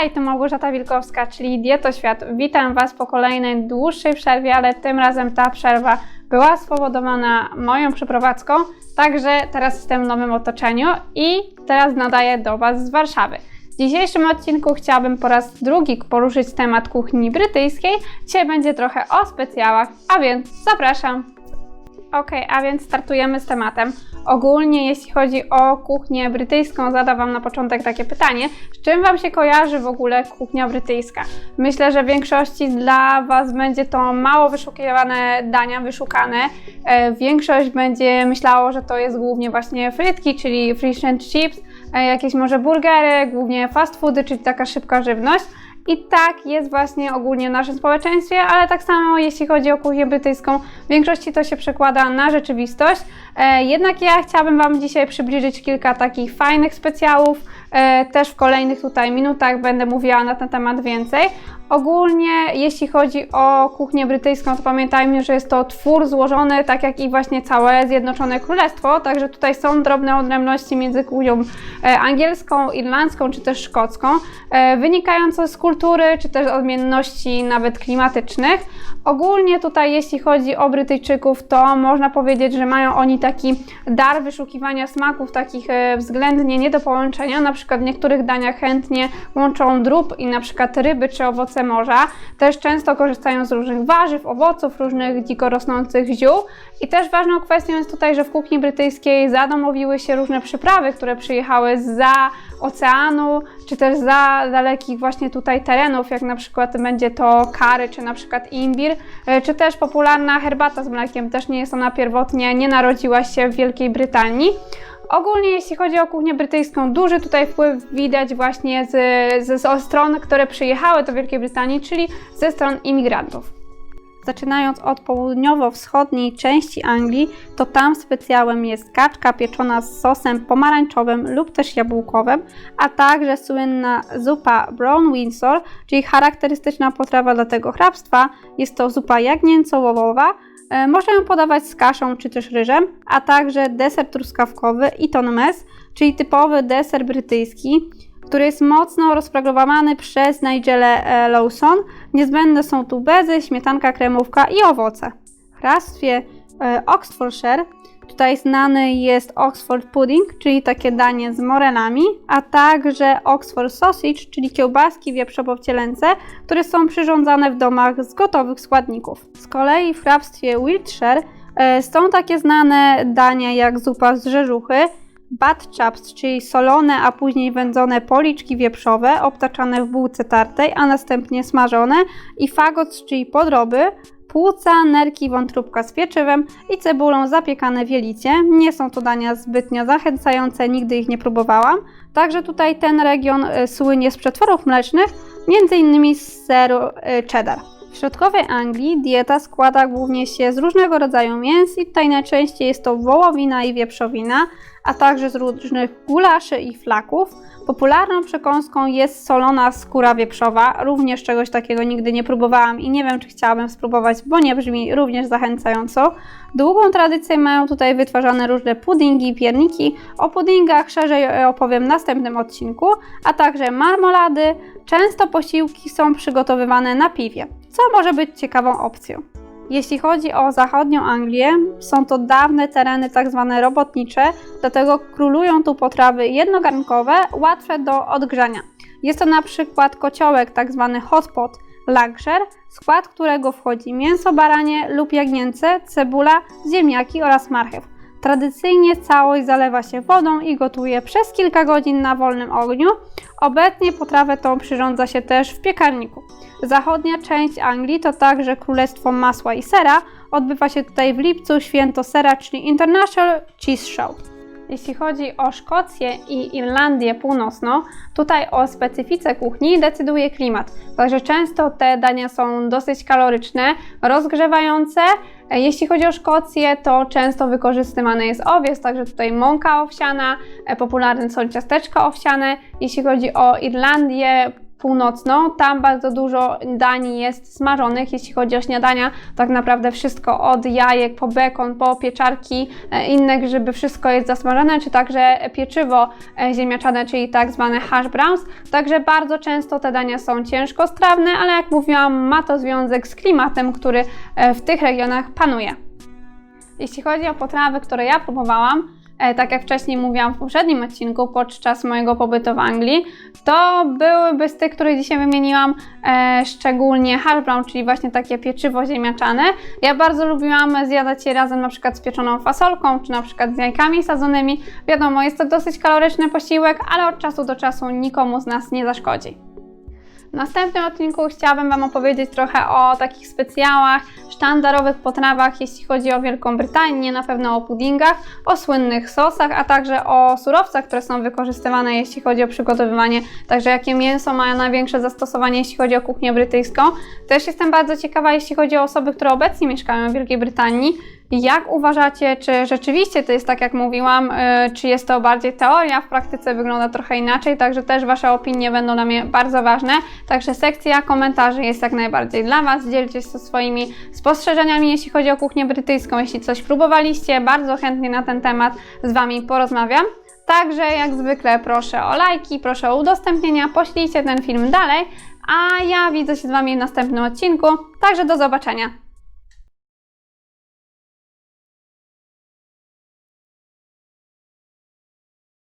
Hej, tu Małgorzata Wilkowska, czyli Dietoświat. Witam Was po kolejnej dłuższej przerwie, ale tym razem ta przerwa była spowodowana moją przeprowadzką, także teraz jestem w nowym otoczeniu i teraz nadaję do Was z Warszawy. W dzisiejszym odcinku chciałabym po raz drugi poruszyć temat kuchni brytyjskiej. Dzisiaj będzie trochę o specjałach, a więc zapraszam. Ok, a więc startujemy z tematem. Ogólnie, jeśli chodzi o kuchnię brytyjską, zadam Wam na początek takie pytanie: z czym Wam się kojarzy w ogóle kuchnia brytyjska? Myślę, że w większości dla Was będzie to mało wyszukiwane dania, wyszukane. E, Większość będzie myślało, że to jest głównie właśnie frytki, czyli fish and chips, e, jakieś może burgery, głównie fast foody, czyli taka szybka żywność. I tak jest właśnie ogólnie w naszym społeczeństwie, ale tak samo jeśli chodzi o kuchnię brytyjską, w większości to się przekłada na rzeczywistość. E, jednak ja chciałabym Wam dzisiaj przybliżyć kilka takich fajnych specjałów. E, też w kolejnych tutaj minutach będę mówiła na ten temat więcej. Ogólnie, jeśli chodzi o kuchnię brytyjską, to pamiętajmy, że jest to twór złożony, tak jak i właśnie całe Zjednoczone Królestwo, także tutaj są drobne odrębności między kuchnią e, angielską, irlandzką czy też szkocką, wynikające z kultury czy też odmienności nawet klimatycznych. Ogólnie tutaj, jeśli chodzi o Brytyjczyków, to można powiedzieć, że mają oni taki dar wyszukiwania smaków takich e, względnie nie do połączenia. Na przykład w niektórych daniach chętnie łączą drób i na przykład ryby czy owoce morza. Też często korzystają z różnych warzyw, owoców, różnych dziko rosnących ziół. I też ważną kwestią jest tutaj, że w kuchni brytyjskiej zadomowiły się różne przyprawy, które przyjechały za oceanu, czy też za dalekich właśnie tutaj terenów, jak na przykład będzie to kary, czy na przykład imbir, e, czy też popularna herbata z mlekiem. Też nie jest ona pierwotnie, nie narodziła się w Wielkiej Brytanii. Ogólnie jeśli chodzi o kuchnię brytyjską, duży tutaj wpływ widać właśnie z, z, z stron, które przyjechały do Wielkiej Brytanii, czyli ze stron imigrantów. Zaczynając od południowo-wschodniej części Anglii, to tam specjałem jest kaczka pieczona z sosem pomarańczowym lub też jabłkowym, a także słynna zupa Brown Windsor, czyli charakterystyczna potrawa dla tego hrabstwa. Jest to zupa jagnięco-wołowa, E, Można ją podawać z kaszą czy też ryżem, a także deser truskawkowy i ton mess, czyli typowy deser brytyjski, który jest mocno rozprogramowany przez Nigelle e, Lawson. Niezbędne są tu bezy, śmietanka, kremówka i owoce. W hrabstwie e, Oxfordshire tutaj znany jest Oxford Pudding, czyli takie danie z morelami, a także Oxford Sausage, czyli kiełbaski wieprzowo-wcielęce, które są przyrządzane w domach z gotowych składników. Z kolei w hrabstwie Wiltshire e, są takie znane dania jak zupa z rzeżuchy, Bat chaps, czyli solone, a później wędzone policzki wieprzowe, obtaczane w bułce tartej, a następnie smażone i fagots, czyli podroby, płuca, nerki, wątróbka z pieczywem i cebulą zapiekane wielicie. Nie są to dania zbytnio zachęcające, nigdy ich nie próbowałam. Także tutaj ten region y, słynie z przetworów mlecznych, innymi z seru y, cheddar. W środkowej Anglii dieta składa głównie się z różnego rodzaju mięs i tutaj najczęściej jest to wołowina i wieprzowina, a także z różnych gulaszy i flaków. Popularną przekąską jest solona skóra wieprzowa. Również czegoś takiego nigdy nie próbowałam i nie wiem, czy chciałabym spróbować, bo nie brzmi również zachęcająco. Długą tradycję mają tutaj wytwarzane różne puddingi i pierniki. O puddingach szerzej opowiem w następnym odcinku, a także marmolady. Często posiłki są przygotowywane na piwie, co może być ciekawą opcją. Jeśli chodzi o zachodnią Anglię, są to dawne tereny tak zwane robotnicze, dlatego królują tu potrawy jednogarnkowe, łatwe do odgrzania. Jest to na przykład kociołek tak zwany hotpot langsher, w skład którego wchodzi mięso baranie lub jagnięce, cebula, ziemniaki oraz marchew. Tradycyjnie całość zalewa się wodą i gotuje przez kilka godzin na wolnym ogniu. Obecnie potrawę tą przyrządza się też w piekarniku. Zachodnia część Anglii to także Królestwo Masła i Sera. Odbywa się tutaj w lipcu święto sera, czyli International Cheese Show. Jeśli chodzi o Szkocję i Irlandię Północną, tutaj o specyfice kuchni decyduje klimat. Także często te dania są dosyć kaloryczne, rozgrzewające. Jeśli chodzi o Szkocję, to często wykorzystywany jest owiec, także tutaj mąka owsiana, popularne są ciasteczka owsiane. Jeśli chodzi o Irlandię, Północną. Tam bardzo dużo dań jest smażonych, jeśli chodzi o śniadania. Tak naprawdę wszystko od jajek po bekon, po pieczarki, e, inne grzyby, wszystko jest zasmażone, czy także pieczywo e, ziemniaczane, czyli tak zwane hash browns. Także bardzo często te dania są ciężkostrawne, ale jak mówiłam, ma to związek z klimatem, który e, w tych regionach panuje. Jeśli chodzi o potrawy, które ja próbowałam, tak jak wcześniej mówiłam w poprzednim odcinku podczas mojego pobytu w Anglii, to byłyby z tych, które dzisiaj wymieniłam, e, szczególnie hash brown, czyli właśnie takie pieczywo ziemniaczane. Ja bardzo lubiłam zjadać je razem na przykład z pieczoną fasolką, czy na przykład z jajkami sadzonymi. Wiadomo, jest to dosyć kaloryczny posiłek, ale od czasu do czasu nikomu z nas nie zaszkodzi. W następnym odcinku chciałabym Wam opowiedzieć trochę o takich specjałach, sztandarowych potrawach, jeśli chodzi o Wielką Brytanię, na pewno o puddingach, o słynnych sosach, a także o surowcach, które są wykorzystywane, jeśli chodzi o przygotowywanie, także jakie mięso ma największe zastosowanie, jeśli chodzi o kuchnię brytyjską. Też jestem bardzo ciekawa, jeśli chodzi o osoby, które obecnie mieszkają w Wielkiej Brytanii, jak uważacie, czy rzeczywiście to jest tak, jak mówiłam, yy, czy jest to bardziej teoria, w praktyce wygląda trochę inaczej, także też Wasze opinie będą dla mnie bardzo ważne. Także sekcja komentarzy jest jak najbardziej dla Was. Dzielcie się swoimi spostrzeżeniami, jeśli chodzi o kuchnię brytyjską. Jeśli coś próbowaliście, bardzo chętnie na ten temat z Wami porozmawiam. Także jak zwykle proszę o lajki, proszę o udostępnienia, poślijcie ten film dalej, a ja widzę się z Wami w następnym odcinku. Także do zobaczenia.